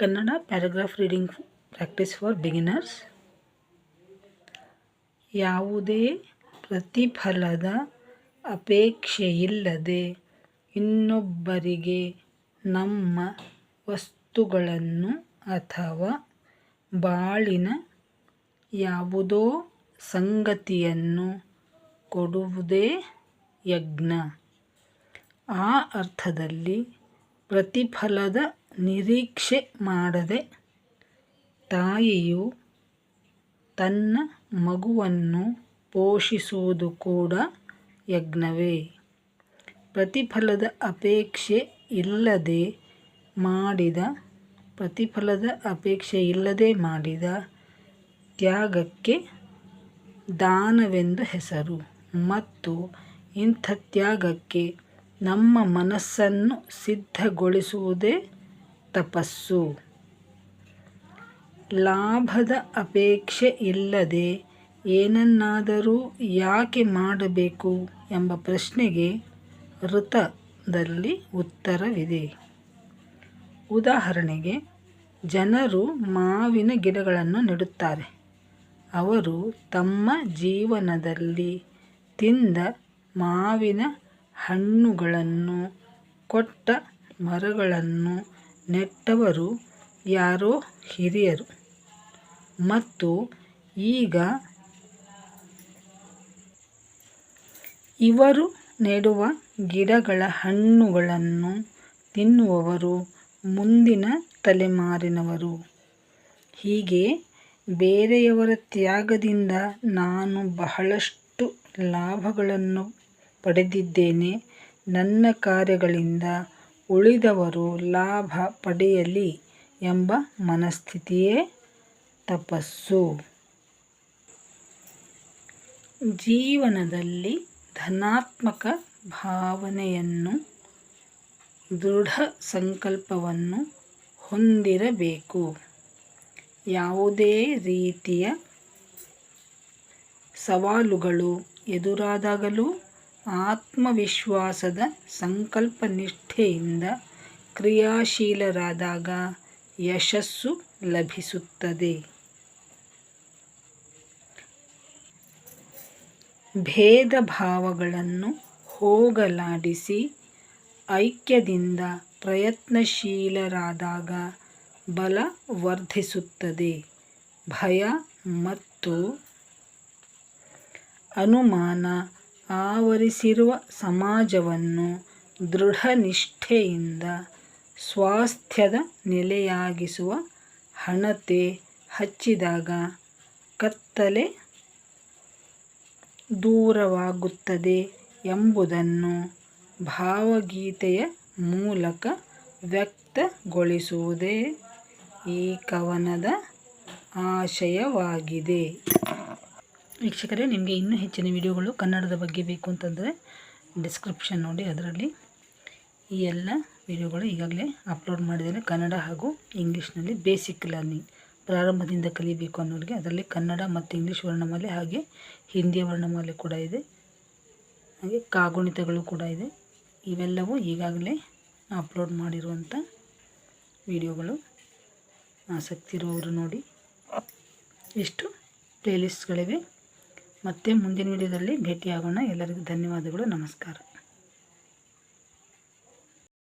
Kannada paragraph reading practice for beginners. ಯಾವುದೇ ಪ್ರತಿಫಲದ ಅಪೇಕ್ಷೆಯಿಲ್ಲದೆ ಇನ್ನೊಬ್ಬರಿಗೆ ನಮ್ಮ ವಸ್ತುಗಳನ್ನು ಅಥವಾ ಬಾಳಿನ ಯಾವುದೋ ಸಂಗತಿಯನ್ನು ಕೊಡುವುದೇ ಯಜ್ಞ. ಆ ಅರ್ಥದಲ್ಲಿ ಪ್ರತಿಫಲದ ನಿರೀಕ್ಷೆ ಮಾಡದೆ ತಾಯಿಯು ತನ್ನ ಮಗುವನ್ನು ಪೋಷಿಸುವುದು ಕೂಡ ಯಜ್ಞವೇ. ಪ್ರತಿಫಲದ ಅಪೇಕ್ಷೆ ಇಲ್ಲದೆ ಮಾಡಿದ, ಪ್ರತಿಫಲದ ಅಪೇಕ್ಷೆ ಇಲ್ಲದೆ ಮಾಡಿದ ತ್ಯಾಗಕ್ಕೆ ದಾನವೆಂದು ಹೆಸರು. ಮತ್ತು ಇಂಥ ತ್ಯಾಗಕ್ಕೆ ನಮ್ಮ ಮನಸ್ಸನ್ನು ಸಿದ್ಧಗೊಳಿಸುವುದೇ ತಪಸ್ಸು. ಲಾಭದ ಅಪೇಕ್ಷೆ ಇಲ್ಲದೆ ಏನನ್ನಾದರೂ ಯಾಕೆ ಮಾಡಬೇಕು ಎಂಬ ಪ್ರಶ್ನೆಗೆ ಋತದಲ್ಲಿ ಉತ್ತರವಿದೆ. ಉದಾಹರಣೆಗೆ, ಜನರು ಮಾವಿನ ಗಿಡಗಳನ್ನು ನೆಡುತ್ತಾರೆ. ಅವರು ತಮ್ಮ ಜೀವನದಲ್ಲಿ ತಿಂದ ಮಾವಿನ ಹಣ್ಣುಗಳನ್ನು, ಕೊಟ್ಟ ಮರಗಳನ್ನು ನೆಟ್ಟವರು ಯಾರೋ ಹಿರಿಯರು. ಮತ್ತು ಈಗ ಇವರು ನೆಡುವ ಗಿಡಗಳ ಹಣ್ಣುಗಳನ್ನು ತಿನ್ನುವವರು ಮುಂದಿನ ತಲೆಮಾರಿನವರು. ಹೀಗೆ ಬೇರೆಯವರ ತ್ಯಾಗದಿಂದ ನಾನು ಬಹಳಷ್ಟು ಲಾಭಗಳನ್ನು ಪಡೆದಿದ್ದೇನೆ. ನನ್ನ ಕಾರ್ಯಗಳಿಂದ ಉಳಿದವರು ಲಾಭ ಪಡೆಯಲಿ ಎಂಬ ಮನಸ್ಥಿತಿಯೇ ತಪಸ್ಸು. ಜೀವನದಲ್ಲಿ ಧನಾತ್ಮಕ ಭಾವನೆಯನ್ನು, ದೃಢ ಸಂಕಲ್ಪವನ್ನು ಹೊಂದಿರಬೇಕು. ಯಾವುದೇ ರೀತಿಯ ಸವಾಲುಗಳು ಎದುರಾದಾಗಲೂ ಆತ್ಮವಿಶ್ವಾಸದ ಸಂಕಲ್ಪ ನಿಷ್ಠೆಯಿಂದ ಕ್ರಿಯಾಶೀಲರಾದಾಗ ಯಶಸ್ಸು ಲಭಿಸುತ್ತದೆ. ಭೇದ ಭಾವಗಳನ್ನು ಹೋಗಲಾಡಿಸಿ ಐಕ್ಯದಿಂದ ಪ್ರಯತ್ನಶೀಲರಾದಾಗ ಬಲ ವರ್ಧಿಸುತ್ತದೆ. ಭಯ ಮತ್ತು ಅನುಮಾನ ಆವರಿಸಿರುವ ಸಮಾಜವನ್ನು ದೃಢನಿಷ್ಠೆಯಿಂದ ಸ್ವಾಸ್ಥ್ಯದ ನೆಲೆಯಾಗಿಸುವ ಹಣತೆ ಹಚ್ಚಿದಾಗ ಕತ್ತಲೆ ದೂರವಾಗುತ್ತದೆ ಎಂಬುದನ್ನು ಭಾವಗೀತೆಯ ಮೂಲಕ ವ್ಯಕ್ತಗೊಳಿಸುವುದೇ ಈ ಕವನದ ಆಶಯವಾಗಿದೆ. ವೀಕ್ಷಕರೇ, ನಿಮಗೆ ಇನ್ನೂ ಹೆಚ್ಚಿನ ವಿಡಿಯೋಗಳು ಕನ್ನಡದ ಬಗ್ಗೆ ಬೇಕು ಅಂತಂದರೆ ಡಿಸ್ಕ್ರಿಪ್ಷನ್ ನೋಡಿ ಅದರಲ್ಲಿ. ಈ ಎಲ್ಲ ವಿಡಿಯೋಗಳು ಈಗಾಗಲೇ ಅಪ್ಲೋಡ್ ಮಾಡಿದ್ದೇನೆ ಕನ್ನಡ ಹಾಗೂ ಇಂಗ್ಲೀಷ್ನಲ್ಲಿ ಬೇಸಿಕ್ ಲರ್ನಿಂಗ್ ಪ್ರಾರಂಭದಿಂದ ಕಲಿಬೇಕು ಅನ್ನೋರಿಗೆ ಅದರಲ್ಲಿ ಕನ್ನಡ ಮತ್ತು ಇಂಗ್ಲೀಷ್ ವರ್ಣಮಾಲೆ ಹಾಗೆ ಹಿಂದಿಯ ವರ್ಣಮಾಲೆ ಕೂಡ ಇದೆ. ಹಾಗೆ ಕಾಗುಣಿತಗಳು ಕೂಡ ಇದೆ. ಇವೆಲ್ಲವೂ ಈಗಾಗಲೇ ಅಪ್ಲೋಡ್ ಮಾಡಿರುವಂಥ ವಿಡಿಯೋಗಳು. ಆಸಕ್ತಿ ಇರುವವರು ನೋಡಿ. ಇಷ್ಟು ಪ್ಲೇಲಿಸ್ಟ್ಗಳಿವೆ ಮತ್ತೆ ಮುಂದಿನ ವಿಡಿಯೋದಲ್ಲಿ ಭೇಟಿಯಾಗೋಣ. ಎಲ್ಲರಿಗೂ ಧನ್ಯವಾದಗಳು. ನಮಸ್ಕಾರ.